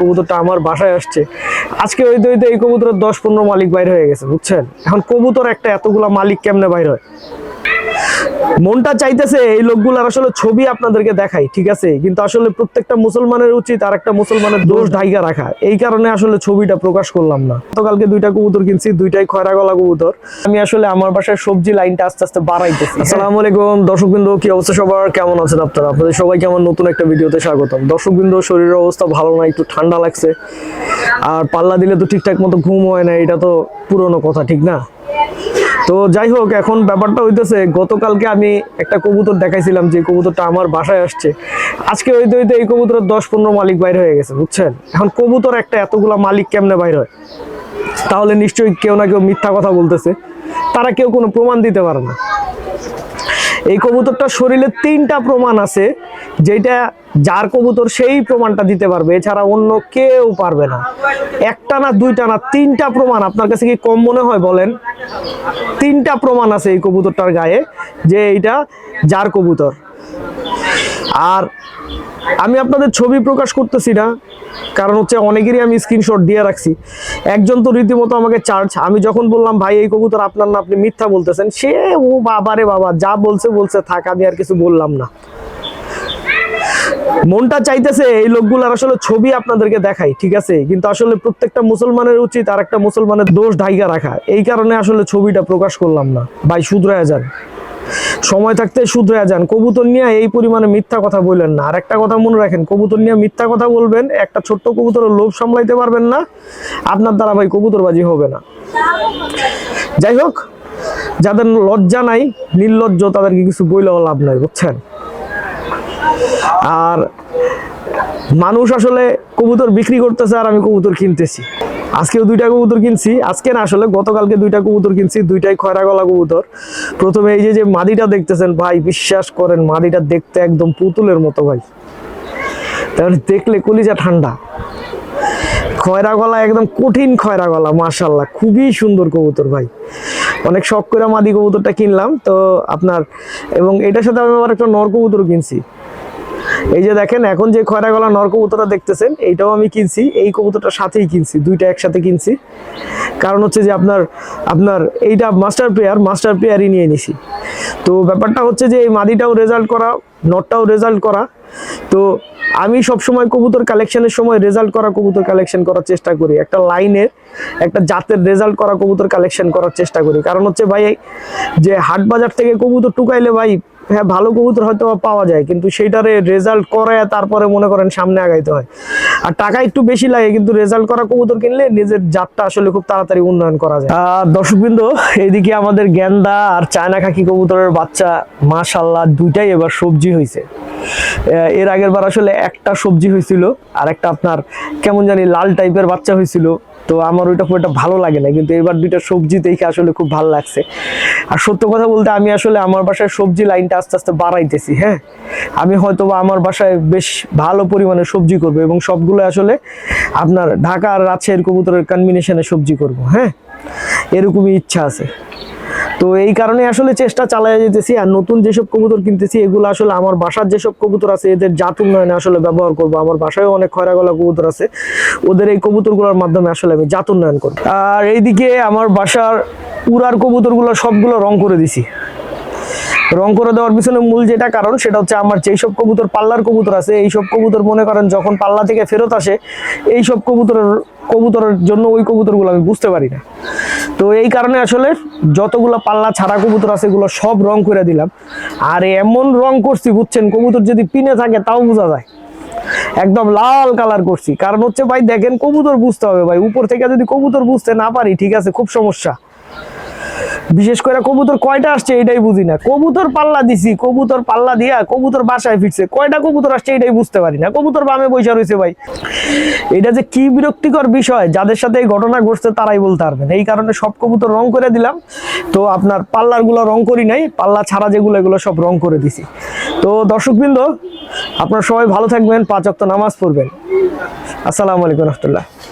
কবুতরটা আমার বাসায় আসছে। আজকে ওই দইতে এই কবুতরের দশ পনেরো মালিক বাইরে হয়ে গেছে, বুঝছেন? এখন কবুতর একটা এতগুলা মালিক কেমনে বাইরে হয়? মনটা চাইতেছে এই লোকগুলার আসলে ছবি আপনাদেরকে দেখাই, ঠিক আছে? কিন্তু আসলে প্রত্যেকটা মুসলমানের উচিত আর একটা মুসলমানের দোষ ঢাইকা রাখা। এই কারণে আসলে ছবিটা প্রকাশ করলাম না। গতকালকে দুইটা কবুতর কিনছি, দুইটাই খয়রা গলা কবুতর। আমি আসলে আমার বাসায় সবজি লাইনটা আস্তে আস্তে বাড়াইতেছি। আসসালামু আলাইকুম দর্শক বিন্দু কি অবস্থা সবার? কেমন আছেন আপনারা? আপনাদের সবাইকে আমার নতুন একটা ভিডিওতে স্বাগতম। দর্শক বিন্দু শরীরের অবস্থা ভালো না, একটু ঠান্ডা লাগছে। আর পাল্লা দিলে তো ঠিকঠাক মতো ঘুম হয় না, এটা তো পুরনো কথা, ঠিক না? তো যাই হোক, এখন ব্যাপারটা হইতেছে, গতকালকে আমি একটা কবুতর দেখাইছিলাম, যে কবুতরটা আমার বাসায় আসছে। আজকে হইতে হইতে এই কবুতরের দশ পনেরো মালিক বাইরে হয়ে গেছে, বুঝছেন? এখন কবুতর একটা এতগুলা মালিক কেমনে বাইর হয়? তাহলে নিশ্চয়ই কেউ না কেউ মিথ্যা কথা বলতেছে। তারা কেউ কোনো প্রমাণ দিতে পারে না। এই কবুতরটার শরীরে তিনটা প্রমাণ আছে যেটা যার কবুতর সেই প্রমাণটা দিতে পারবে, এছাড়া অন্য কেউ পারবে না। একটা না দুইটা না তিনটা প্রমাণ, আপনার কাছে কি কম মনে হয় বলেন? তিনটা প্রমাণ আছে এই কবুতরটার গায়ে, যে এইটা যার কবুতর। আর আমি আপনাদের ছবি প্রকাশ করতেছি না, কারণ হচ্ছে অনেকেরই আমি স্ক্রিনশট দিয়ে রাখছি। একজন তো রীতিমতো আমাকে চার্জ আমি যখন বললাম, ভাই, এই কবুতর আপনার না, আপনি মিথ্যা বলতেছেন। সে, ও বাবারে বাবা, যা বলছে বলছে, থাক, আমি আর কিছু বললাম না। মনটা চাইতেছে এই লোকগুলার আসলে ছবি আপনাদেরকে দেখাই, ঠিক আছে? কিন্তু আসলে প্রত্যেকটা মুসলমানের উচিত আর একটা মুসলমানের দোষ ঢাইকা রাখা। এই কারণে আসলে ছবিটা প্রকাশ করলাম না। ভাই, শুধরায় যান। সময় থাকতে শুধরায় যান। কবুতর নিয়ে এই পরিমাণে মিথ্যা কথা বললেন না। আর একটা কথা মনে রাখেন, কবুতর নিয়ে মিথ্যা কথা বলবেন, একটা ছোট্ট কবুতরের লোভ সামলাইতে পারবেন না। আপনার দ্বারা ভাই কবুতরবাজি হবে না। যাই হোক, যাদের লজ্জা নাই, নির্লজ্জ, তাদেরকে কিছু বইলেও লাভ নাই, বুঝছেন? আর মানুষ আসলে কবুতর বিক্রি করতেছে আর আমি কবুতর কিনতেছি। আজকেও দুইটা কবুতর কিনছি। আজকে না আসলে, গতকালকে দুইটা কবুতর কিনছি, দুইটাই খয়রা গলা কবুতর। প্রথমে এই যে যে মাদিটা দেখতেছেন, ভাই, বিশ্বাস করেন, মাদিটা দেখতে একদম পুতুলের মতো, ভাই। তাহলে দেখলে কলিজা ঠান্ডা। খয়রা গলা একদম কঠিন খয়রা গলা মাশাল্লাহ খুবই সুন্দর কবুতর, ভাই। অনেক শখ করে মাদি কবুতরটা কিনলাম, তো আপনার, এবং এটার সাথে আমি আবার একটা নর কবুতর কিনছি। এই যে দেখেন, এখন যে খয়রা গলা নর কবুতরটা দেখতেছেন, এইটাও আমি কিনছি, এই কবুতরটার সাথেই কিনছি, দুইটা একসাথে কিনছি। কারণ হচ্ছে যে আপনার আপনার এইটা মাস্টার প্লেয়ার মাস্টার প্লেয়ারই নিয়ে নিছি। তো ব্যাপারটা হচ্ছে যে এই মাদিটাও রেজাল্ট করা, নটটাও রেজাল্ট করা। তো আমি সব সময় কবুতর কালেকশনের সময় রেজাল্ট করা কবুতর কালেকশন করার চেষ্টা করি। একটা লাইনের একটা জাতের রেজাল্ট করা কবুতর কালেকশন করার চেষ্টা করি। কারণ হচ্ছে ভাই যে হাট বাজার থেকে কবুতর টুকাইলে ভাই হ্যাঁ ভালো কবুতর হয়তো পাওয়া যায়, কিন্তু সেইটারে রেজাল্ট করে তারপরে মনে করেন সামনে আগাইতে হয়। আর টাকা একটু বেশি লাগে, কিন্তু রেজাল্ট করা কবুতর কিনলে নিজের জাতটা আসলে খুব তাড়াতাড়ি উন্নয়ন করা যায়। আর দর্শকবৃন্দ, এইদিকে আমাদের গেন্দা আর চায়না খাকি কবুতরের বাচ্চা মাশাল্লাহ দুইটাই এবার সবজি হয়েছে এর আগের বার আসলে একটা সবজি হয়েছিল আর একটা আপনার কেমন জানি লাল টাইপের বাচ্চা হয়েছিল তো আমার ওইটা খুব একটা ভালো লাগে না, কিন্তু এবার দুইটা সবজি দেখে আসলে খুব ভালো লাগছে। আর সত্য কথা বলতে আমি আসলে আমার বাসায় সবজি লাইনটা আস্তে আস্তে বাড়াইতেছি হ্যাঁ? আমি হয়তো আমার বাসায় বেশ ভালো পরিমাণে সবজি করব এবং সবগুলো আসলে আপনার ঢাকা আর রাজশাহীর কবুতরের কম্বিনেশনে সবজি করব হ্যাঁ? এরকমই ইচ্ছা আছে। তো এই কারণে আসলে চেষ্টা চালায় যেতেছি আর নতুন যেসব কবুতর কিনতেছি, এগুলো আসলে আমার বাসার যেসব কবুতর আছে, এদের জাত উন্নয়নে আসলে ব্যবহার করব। আমার বাসায়ও অনেক খয়রা গলা কবুতর আছে, ওদের এই কবুতরগুলোর মাধ্যমে আসলে আমি জাত উন্নয়ন করব। আর এইদিকে আমার বাসার উড়ার কবুতরগুলো সবগুলো রং করে দিছি। রং করে দেওয়ার পিছনে মূল যেটা কারণ, সেটা হচ্ছে আমার যেই সব কবুতর পাল্লার কবুতর আছে এই সব কবুতর মনে করেন যখন পাল্লা থেকে ফেরত আসে এই সব কবুতরের কবুতরের জন্য ওই কবুতরগুলো আমি বুঝতে পারি না। তো এই কারণে আসলে যতগুলো পাল্লা ছাড়া কবুতর আছে এগুলো সব রং করে দিলাম। আর এমন রং করছি, বুঝছেন? কবুতর যদি পিনে থাকে তাও বোঝা যায়। একদম লাল কালার করছি। কারণ হচ্ছে ভাই, দেখেন কবুতর বুঝতে হবে ভাই। উপর থেকে যদি কবুতর বুঝতে না পারি, ঠিক আছে, খুব সমস্যা। বিশেষ করে কবুতর কয়টা আসছে এটাই বুঝি না। কবুতর পাল্লা দিছি, কবুতর পাল্লা দিয়া কবুতর বাসায় ফিরছে। কয়টা কবুতর আসছে এটাই বুঝতে পারি না। কবুতর বামে বৈশা রয়েছে ভাই। এটা যে কি বিরক্তিকর বিষয়, যাদের সাথে এই ঘটনা ঘটছে তারাই বলতে পারবেন। এই কারণে সব কবুতর রং করে দিলাম। তো আপনার পাল্লারগুলো রং করি নাই, পাল্লা ছাড়া যেগুলো এগুলো সব রং করে দিছি। তো দর্শকবৃন্দ, আপনারা সবাই ভালো থাকবেন, পাঁচ অক্ত নামাজ পড়বেন। আসসালামু আলাইকুম রহমতুল্লাহ।